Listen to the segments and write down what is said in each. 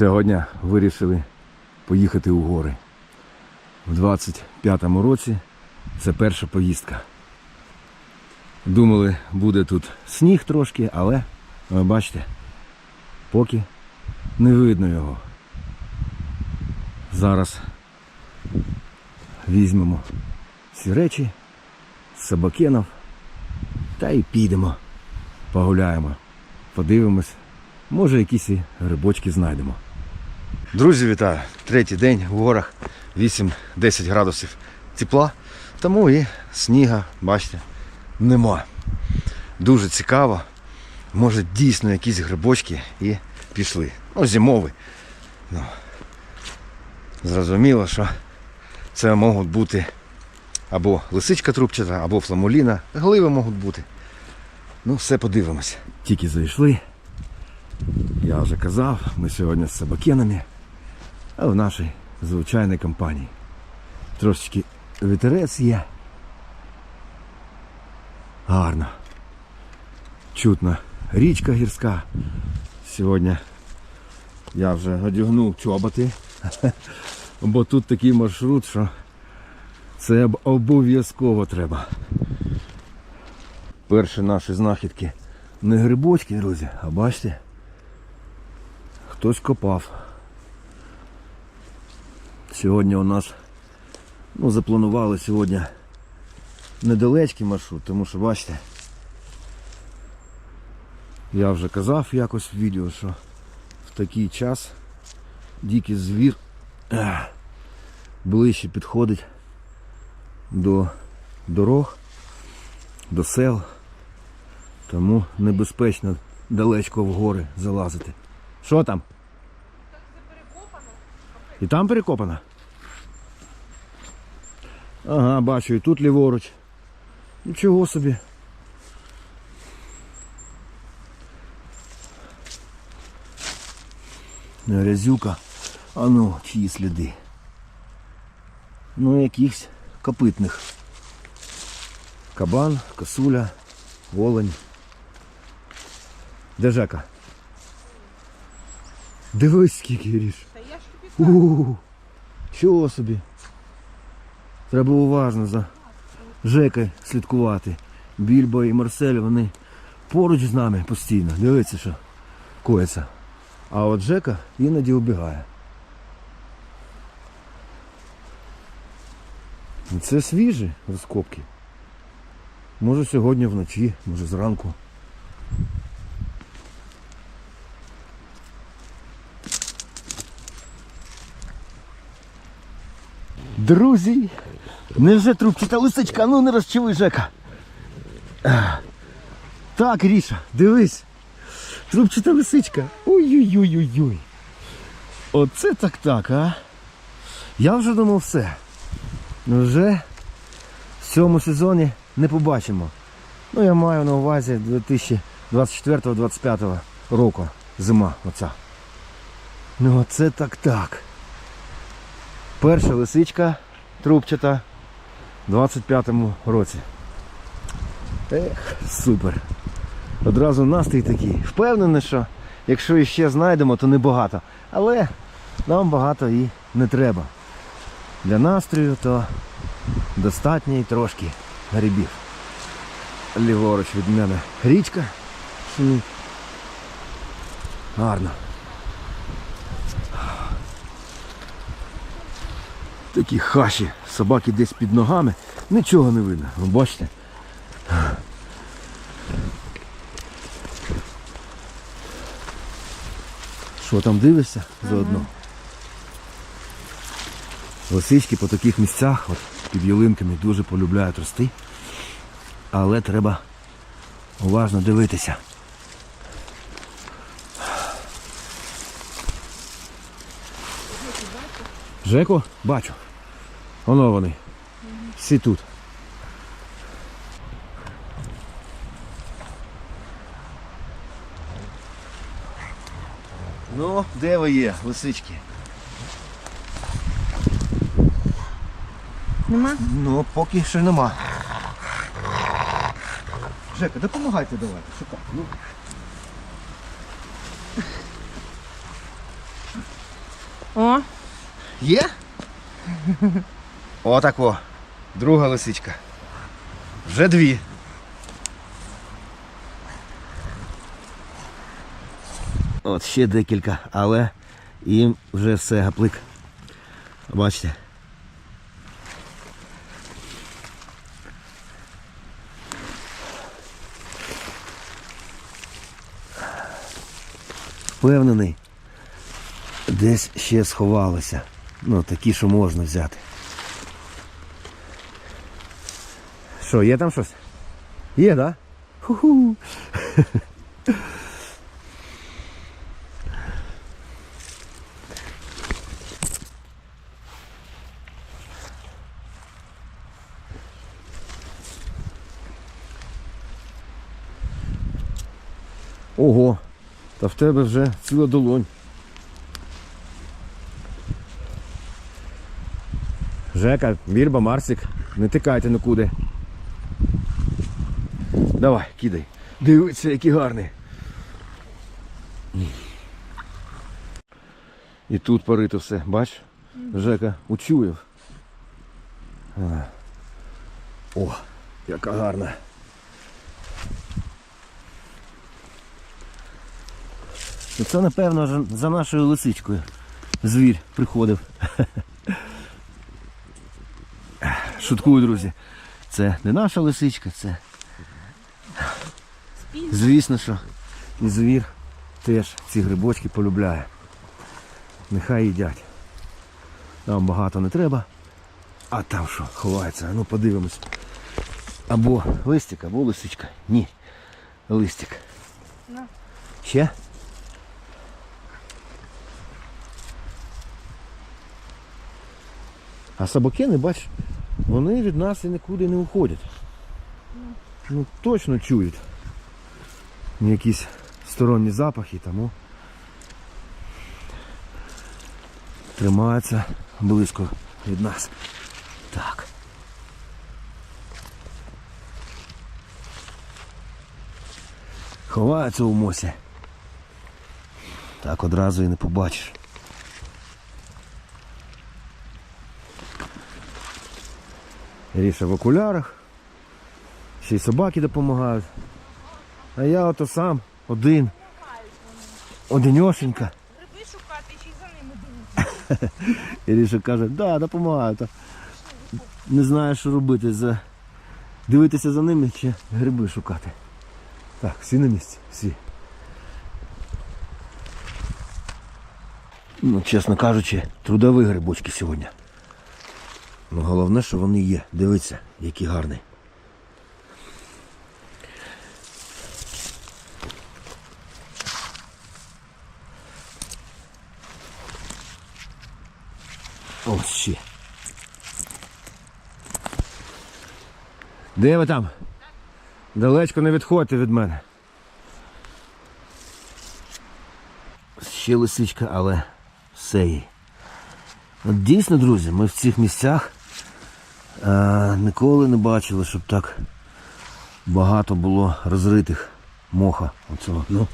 Сьогодні вирішили поїхати у гори. В 25-му році це перша поїздка. Думали, буде тут сніг трошки, але ви бачите, поки не видно його. Зараз візьмемо всі речі собакенов та й підемо, погуляємо, подивимось, може якісь і грибочки знайдемо. Друзі, вітаю! Третій день в горах 8-10 градусів тепла, тому і сніга, бачите, нема. Дуже цікаво. Може дійсно якісь грибочки і пішли. Ну, зимові. Ну, зрозуміло, що це можуть бути або лисичка трубчата, або фламуліна. Гливи можуть бути. Ну, все подивимось. Тільки зайшли. Я вже казав, ми сьогодні з собакенами, а в нашій звичайній компанії. Трошечки вітерець є. Гарно. Чутна річка гірська. Сьогодні я вже одягнув чоботи, бо тут такий маршрут, що це обов'язково треба. Перші наші знахідки не грибочки, друзі, а бачите, хтось копав. Сьогодні у нас ну, запланували сьогодні недалечкий маршрут, тому що бачите, я вже казав якось в відео, що в такий час дикий звір ближче підходить до дорог, до сел, тому небезпечно далечко в гори залазити. Що там? І там перекопано? Ага, бачу, і тут ліворуч. Нічого собі. Грязюка. А ну, чиї сліди. Ну, якихось копитних. Кабан, косуля, волонь. Де Жека? Дивись, скільки ріж. Та я ж тобі У, чого собі? Треба уважно за Жекою слідкувати. Більбо і Марсель, вони поруч з нами постійно. Дивіться, що коїться. А от Жека іноді убігає. Це свіжі розкопки. Може сьогодні вночі, може зранку. Друзі, невже трубчата лисичка, ну не розчули Жека. Так, Ріша, дивись. Трубчата лисичка. Ой-ой-ой-ой-ой. Оце так так, а. Я вже думав все. Вже в цьому сезоні не побачимо. Ну я маю на увазі 2024-2025 року. Зима оця. Ну оце так так. Перша лисичка трубчата 25-му році. Ех, супер. Одразу настрій такий. Впевнений, що якщо іще знайдемо, то небагато. Але нам багато і не треба. Для настрою то достатньо і трошки грибів. Ліворуч від мене річка. Гарно. Такі хаші, собаки десь під ногами, нічого не видно. Ви бачите? Що там дивишся заодно? Лисички по таких місцях, от під ялинками, дуже полюбляють рости. Але треба уважно дивитися. Жеку? Бачу. Воно вони. Всі тут. Ну, де ви є, лисички? Нема? Ну, поки що нема. Жека, допомагайте давайте, шукати. Ну. О, Є? Отако. Друга лисичка. Вже дві. От ще декілька, але їм вже все гаплик. Бачите. Впевнений, десь ще сховалося. Ну, такі, що можна взяти. Що, є там щось? Є, да? Ху-ху. Ого, та в тебе вже ціла долонь. Жека, Вірба, Марсик, не тикайте нікуди. Давай, кидай. Дивіться, який гарний. І тут порито все, бач? Жека учуяв. О, яка гарна. Ну, Це, напевно, за- за нашою лисичкою. Звір приходив. Шуткую, друзі. Це не наша лисичка, це. Звісно, що і звір теж ці грибочки полюбляє. Нехай їдять. Там багато не треба. А там що, ховається, А ну подивимось. Або листик, або лисичка. Ні. Листик. На. Ще? А собакени, бач, вони від нас і нікуди не уходять. Ну точно чують. Якісь сторонні запахи, тому тримаються близько від нас. Так. Ховаються у мосі. Так одразу і не побачиш. Ріша в окулярах. Ще й собаки допомагають. А я ото сам, один. Одиньошенька. гриби шукати, ще й за ними дивитися. Ріша каже, да, допомагаю. Та не знаю, що робити. За... Дивитися за ними чи гриби шукати. Так, всі на місці, всі. Ну, чесно кажучи, трудові грибочки сьогодні. Ну, головне, що вони є. Дивіться, які гарні. Ось ще. Де ви там? Далечко не відходьте від мене. Ще лисичка, але все їй. От дійсно, друзі, ми в цих місцях а, ніколи не бачили, щоб так багато було розритих моха. Оцього. Ну,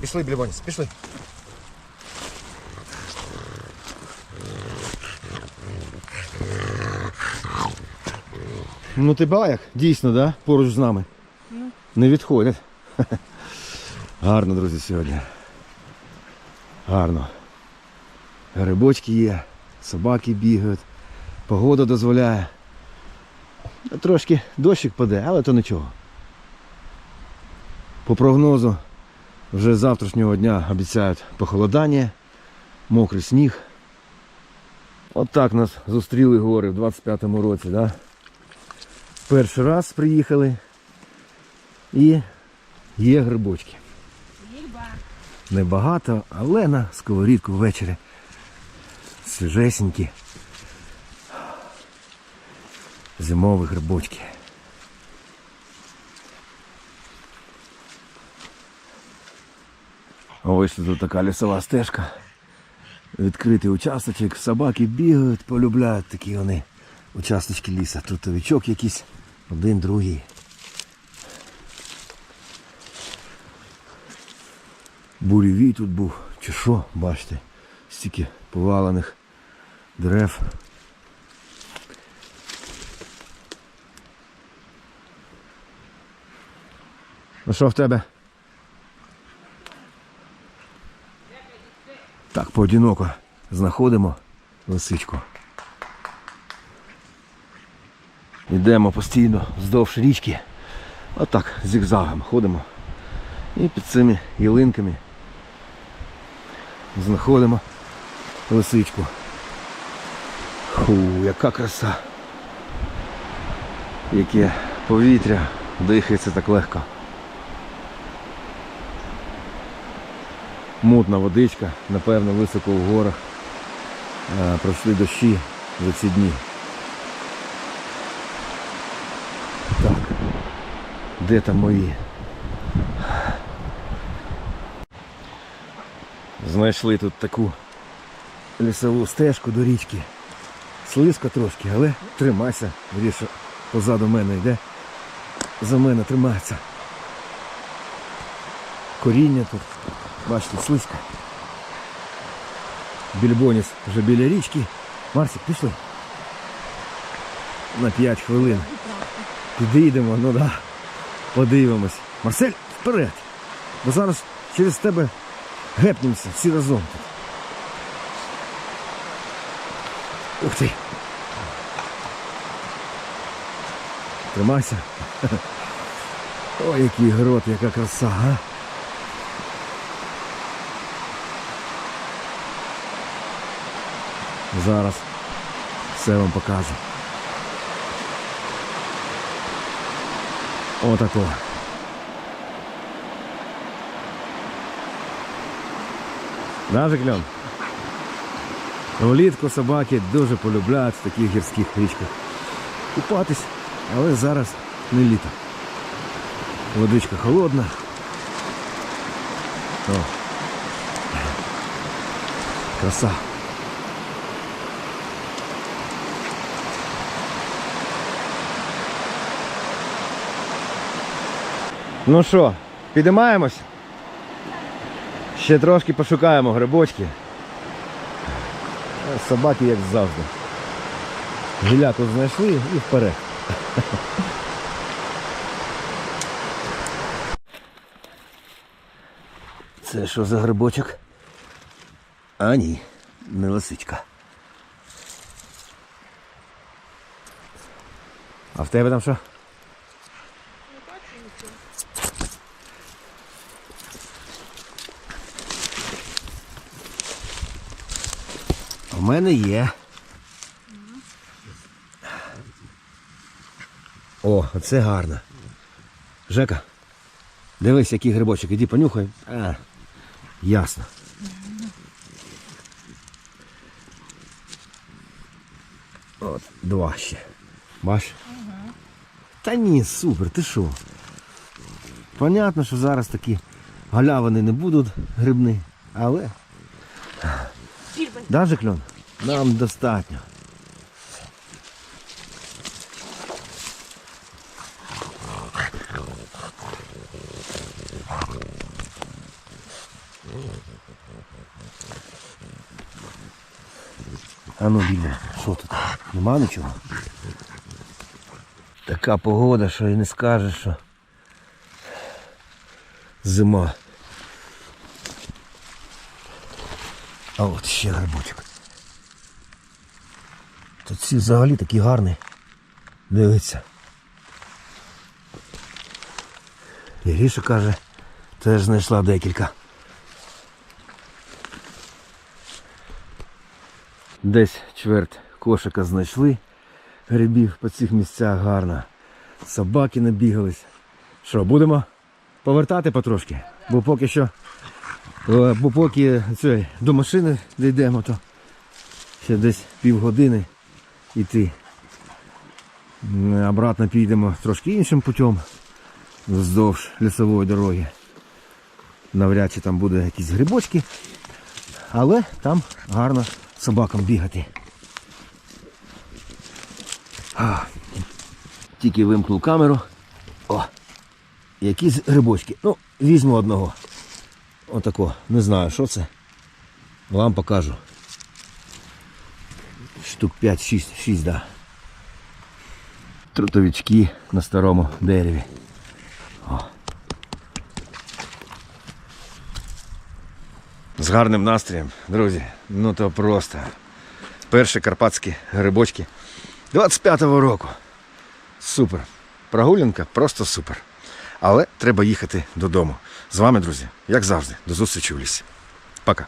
Пішли, Блівоніс, пішли. Ну ти баяк, дійсно, да? Поруч з нами. Не відходять. Гарно, друзі, сьогодні. Гарно. Грибочки є, собаки бігають, погода дозволяє. Трошки дощик паде, але то нічого. По прогнозу вже з завтрашнього дня обіцяють похолодання, мокрий сніг. От так нас зустріли гори в 25-му році, да? Перший раз приїхали і є грибочки. Небагато, але на сковорідку ввечері. Свіжесенькі. Зимові грибочки. Ось тут така лісова стежка. Відкритий участочок, собаки бігають, полюбляють такі вони участочки ліса. Тут овічок якийсь, один, другий. Буревій тут був, чи що, бачите, стільки повалених дерев. Ну що в тебе? Так, поодиноко знаходимо лисичку. Йдемо постійно вздовж річки. Отак, зігзагом ходимо. І під цими ялинками знаходимо лисичку. Фу, яка краса. Яке повітря дихається так легко. Мутна водичка, напевно, високо в горах. Е, Пройшли дощі за ці дні. Де там мої? Знайшли тут таку лісову стежку до річки. Слизько трошки, але тримайся. Віріше позаду мене йде. За мене тримається. Коріння тут. Бачите, слизько. Більбоніс вже біля річки. Марсик, пішли. На 5 хвилин. Підійдемо, ну да. Подивимось. Марсель, вперед! Бо зараз через тебе гепнемося всі разом. Ух ти! Тримайся. Ой, який грот, яка краса, а? Зараз все вам покажу. Отако. Да, Жикльон? Влітку собаки дуже полюбляють в таких гірських річках. Купатись, але зараз не літо. Водичка холодна. О. Краса. Ну що, підіймаємось? Ще трошки пошукаємо грибочки. Собаки як завжди. Гіляку знайшли і вперед. Це що за грибочок? А ні, не лисичка. А в тебе там що? Мене є. О, це гарно. Жека, дивись, який грибочок, іди понюхай. А, ясно. От, два ще. Бач? Та ні, супер, ти що? Понятно, що зараз такі галявини не будуть грибні, але. Даже кльон? Нам достатньо. А ну, Біля, що тут? Нема нічого? Така погода, що і не скажеш, що зима. А от ще грибочок. Тут ці взагалі такі гарні. Дивиться. Іріша каже, теж знайшла декілька. Десь чверть кошика знайшли грибів по цих місцях гарно. Собаки набігались. Що, будемо повертати потрошки? Бо поки що Бо поки це, до машини дійдемо, то ще десь півгодини йти. Обратно підемо трошки іншим путем вздовж лісової дороги. навряд чи там буде якісь грибочки, але там гарно собакам бігати. Тільки вимкнув камеру. О, якісь грибочки. Ну, візьму одного. Отако. Не знаю, що це. Вам покажу. Штук 5-6, 6, да. Трутовички на старому дереві. О. З гарним настроєм, друзі. Ну то просто. Перші карпатські грибочки 25-го року. Супер. Прогулянка просто супер. Але треба їхати додому. З вами, друзі, як завжди, до зустрічі в лісі. Пока.